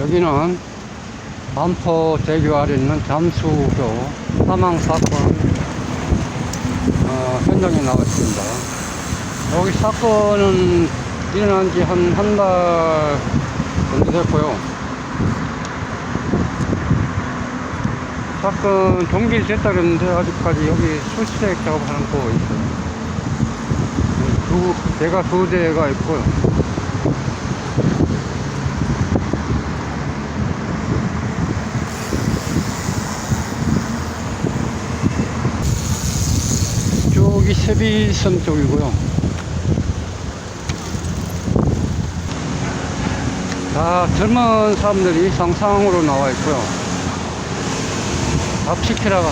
여기는 반포 대교 아래 있는 잠수교 사망사건 어, 현장에 나와 있습니다. 여기 사건은 일어난 지 한 한 달 정도 됐고요. 사건 종결이 됐다 그랬는데 아직까지 여기 수색 작업하는 거 있어요. 두, 대가 두 대가 있고요. 쪽이 세비섬 쪽이고요. 다 젊은 사람들이 상상으로 나와 있고요. 밥 시키라고,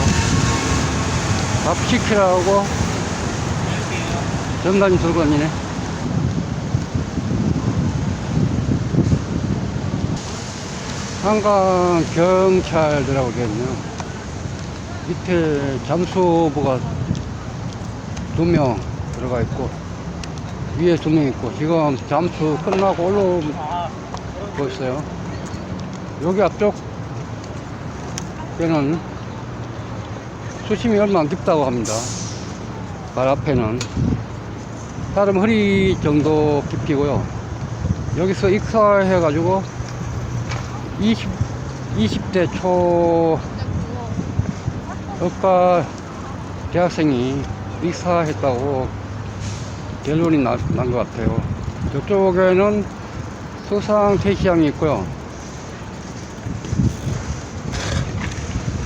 밥 시키라고 전단이 들고 다니네. 한강 경찰들하고 되거든요. 밑에 잠수부가 두 명 들어가 있고, 위에 두 명 있고, 지금 잠수 끝나고 올라오고 있어요. 여기 앞쪽, 에는 수심이 얼마 안 깊다고 합니다. 발 앞에는. 사람 허리 정도 깊이고요. 여기서 익사해 가지고 20, 20대 초 의과 대학생이 익사했다고 결론이 난 것 같아요. 저쪽에는 수상 태시양이 있고요.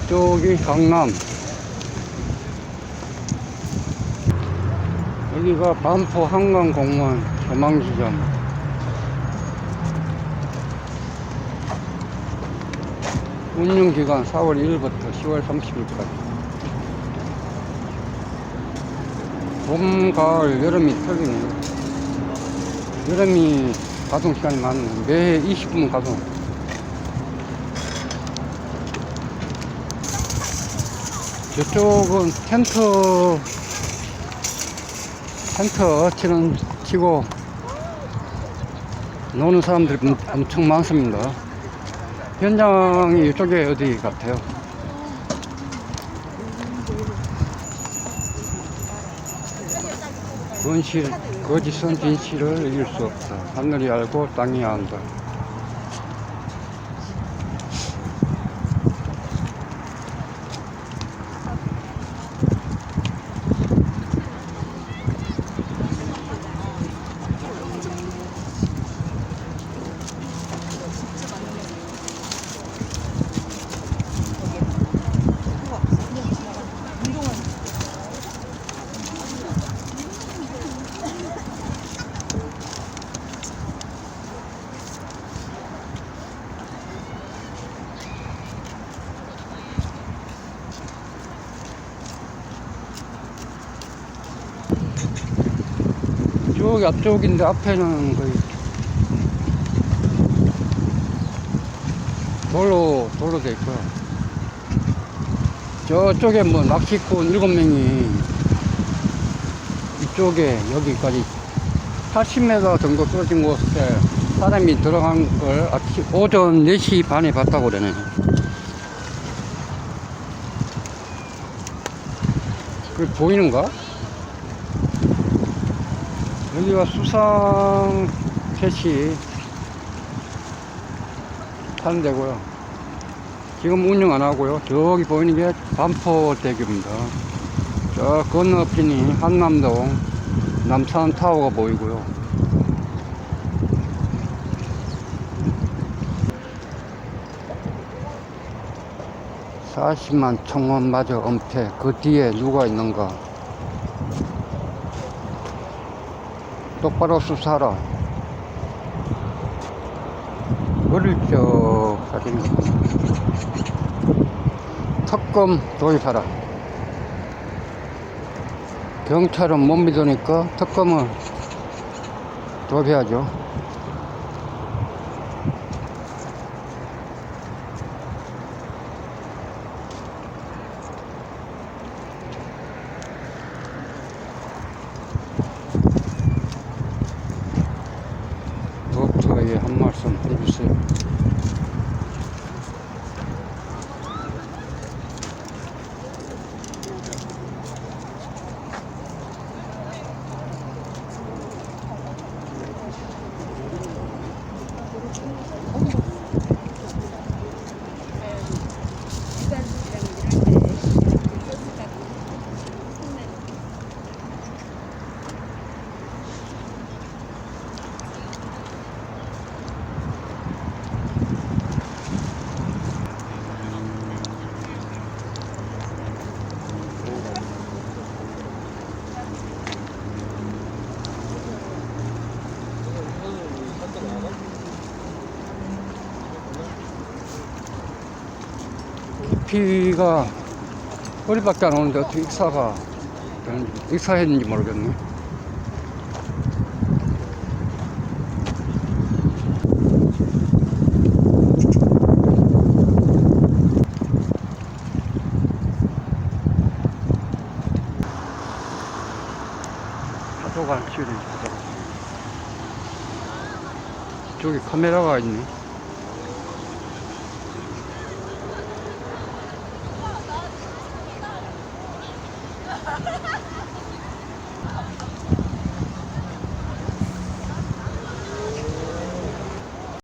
저기 강남 여기가 반포 한강공원 조망지점 운영기간 4월 1일부터 10월 30일까지 봄, 가을, 여름이 틀리네요 여름이 가동 시간이 많네 매해 20분 가동 저쪽은 텐트 텐트 치는 치고 노는 사람들이 엄- 엄청 많습니다. 현장이 이쪽에 어디 같아요? 건실, 거짓은 진실을 이길 수 없다. 하늘이 알고 땅이 안다. 저기 앞쪽인데 앞에는 거의 돌로 돌로 돼 있고요. 저쪽에 뭐 낚시꾼 일곱 명이 이쪽에 여기까지 80m 정도 떨어진 곳에 사람이 들어간 걸 아침 오전 4시 반에 봤다고 그러네. 그 보이는가? 여기가 수상 캐시 하는 데고요. 지금 운영 안 하고요. 저기 보이는 게 반포대교입니다. 저 건너편이 한남동 남산 타워가 보이고요. 사십만 청원 마저 엄폐 그 뒤에 누가 있는가 똑바로 수사하라. 어릴 적 사진 특검 도입하라. 경찰은 못 믿으니까 특검을 도입해야죠. 도토에 한 말씀 해주세요. 비가 허리밖에 안 오는데 어떻게 익사가 익사했는지 모르겠네. 치를 있어. 저기 카메라가 있네. Ha ha ha!